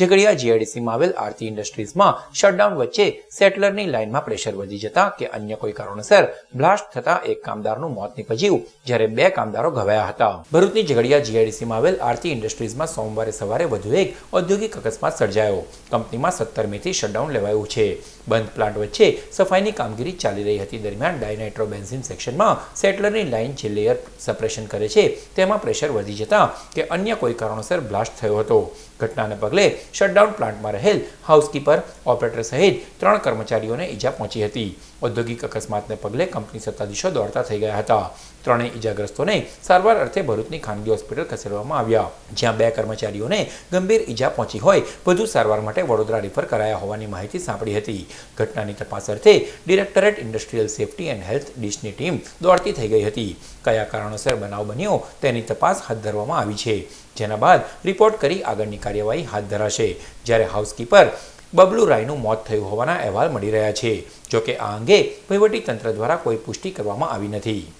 ઝઘડિયા જીઆઈડીસીમાં આવેલ આરતી ઇન્ડસ્ટ્રીઝમાં શટડાઉન વચ્ચે સેટલરની લાઇનમાં પ્રેશર વધી જતા કે અન્ય કોઈ કારણોસર બ્લાસ્ટ થતા એક કામદારનું મોત નીપજ્યું જ્યારે બે કામદારો ઘવાયા હતા. ભરૂચની ઝઘડિયા જીઆઈડીસીમાં આવેલ આરતી ઇન્ડસ્ટ્રીઝમાં સોમવારે સવારે વધુ એક ઔદ્યોગિક અકસ્માત સર્જાયો. કંપનીમાં સત્તર મેથી શટડાઉન લેવાયું છે. બંધ પ્લાન્ટ વચ્ચે સફાઈની કામગીરી ચાલી રહી હતી. દરમિયાન ડાયનાઇટ્રો બેન્ઝિન સેક્શનમાં સેટલરની લાઇન જે લેયર સપ્રેશન કરે છે, તેમાં પ્રેશર વધી જતા કે અન્ય કોઈ કારણોસર બ્લાસ્ટ થયો હતો. ઘટનાને પગલે શટડાઉન પ્લાન્ટમાં રહેલ હાઉસકીપર ઓપરેટર સહિત ત્રણ કર્મચારીઓને ઈજા પહોંચી હતી. ઔદ્યોગિક અકસ્માતને પગલે કંપની સત્તાધીશો દોડતા થઈ ગયા હતા. ત્રણેય ઈજાગ્રસ્તોને સારવાર અર્થે ભરૂચની ખાનગી હોસ્પિટલ ખસેડવામાં આવ્યા. જ્યાં બે કર્મચારીઓને ગંભીર ઈજા પહોંચી હોય, વધુ સારવાર માટે વડોદરા રિફર કરાયા હોવાની માહિતી સાંપડી હતી. ઘટનાની તપાસ અર્થે directorate industrial safety and health ડીશની team દોડતી થઈ ગઈ હતી. કયા કારણોસર બનાવ બન્યો તેની તપાસ હાથ ધરવામાં આવી છે. જેના બાદ રિપોર્ટ કરી આગળની કાર્યવાહી હાથ ધરાશે. જ્યારે હાઉસકીપર બબલુ રાયનું મોત થયું હોવાના અહેવાલ મળી રહ્યા છે, જોકે આ અંગે તંત્ર દ્વારા કોઈ પુષ્ટિ કરવામાં આવી નથી.